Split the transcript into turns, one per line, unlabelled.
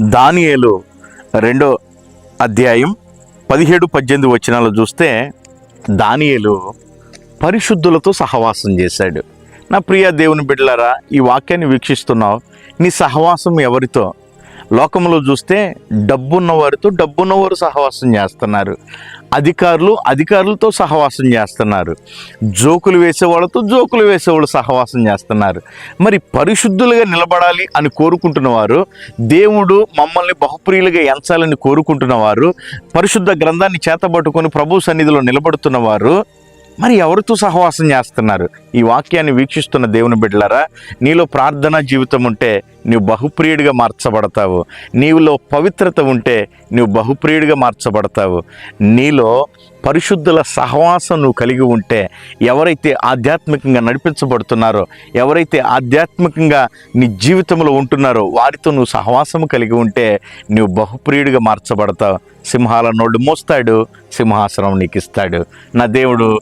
దానియేలు రెండో అధ్యాయం పదిహేడు పద్దెనిమిది వచనాలు చూస్తే దానియేలు పరిశుద్ధులతో సహవాసం చేశాడు. నా ప్రియ దేవుని బిడ్డలారా ఈ వాక్యాన్ని వీక్షిస్తున్నావు. నీ సహవాసం ఎవరితో? లోకంలో చూస్తే డబ్బున్నవారితో డబ్బున్నవారు సహవాసం చేస్తున్నారు. అధికారులు అధికారులతో సహవాసం చేస్తున్నారు. జోకులు వేసేవాళ్ళతో జోకులు వేసేవాళ్ళు సహవాసం చేస్తున్నారు. మరి పరిశుద్ధులుగా నిలబడాలి అని కోరుకుంటున్న వారు దేవుడు మమ్మల్ని బహుప్రియులుగా ఎంచాలని కోరుకుంటున్న వారు పరిశుద్ధ గ్రంథాన్ని చేతబట్టుకొని ప్రభు సన్నిధిలో నిలబడుతున్న వారు మరి ఎవరితో సహవాసం చేస్తున్నారు? ఈ వాక్యాన్ని వీక్షిస్తున్న దేవుని బిడ్డలారా నీలో ప్రార్థనా జీవితం ఉంటే నీవు బహుప్రియుడిగా మార్చబడతావు. నీవులో పవిత్రత ఉంటే నువ్వు బహుప్రియుడిగా మార్చబడతావు. నీలో పరిశుద్ధుల సహవాసం నువ్వు కలిగి ఉంటే ఎవరైతే ఆధ్యాత్మికంగా నడిపించబడుతున్నారో ఎవరైతే ఆధ్యాత్మికంగా నీ జీవితంలో ఉంటున్నారో వారితో నువ్వు సహవాసం కలిగి ఉంటే నువ్వు బహుప్రియుడిగా మార్చబడతావు. సింహాల నోళ్ళు మోస్తాడు సింహాసనం నీకు ఇస్తాడు నా దేవుడు